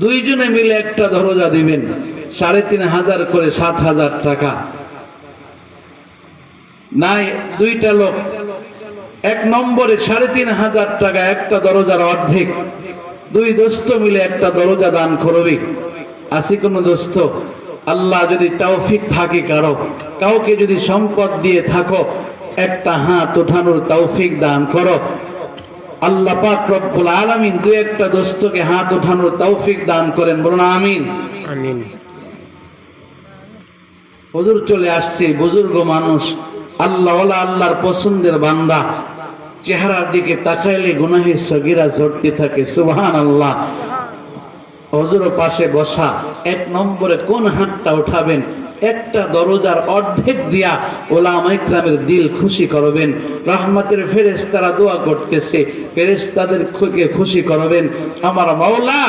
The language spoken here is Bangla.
দুইজনে মিলে একটা দরজা দিবেন। সাড়ে তিন হাজার করে সাত হাজার টাকা। নাই, দুইটা লোক। এক নম্বরে সাড়ে তিন হাজার টাকা একটা দরজার অর্ধেক। দুই দোস্ত মিলে একটা দরজা দান করবে। আসি কোনো দোস্ত? আল্লাহ যদি তৌফিক থাকে কারও, কাউকে যদি সম্পদ দিয়ে থাকো, একটা হাত ওঠানোর তৌফিক দান করো। আল্লাহ পাক রব্বুল আলামিন একটা দোস্তকে হাত ওঠানোর তৌফিক দান করেন। বলুন আমিন। আমিন। হুজুর চলে আসছে বুজুর্গ মানুষ আল্লাহ আল্লাহর পছন্দের বান্দা। চেহারার দিকে তাকাইলে গুনাহে সগিরা ঝরতে থাকে সুবহান আল্লাহ হজুর পাশে বসা, এক নম্বরে কোন হাতটা উঠাবেন? একটা দরজার অর্ধেক দিয়া ওলামাইকরামের দিল খুশি করবেন। রহমতের ফেরেশতারা দোয়া করতেছে, ফেরেশতাদের খুশি করবেন। আমার মাওলা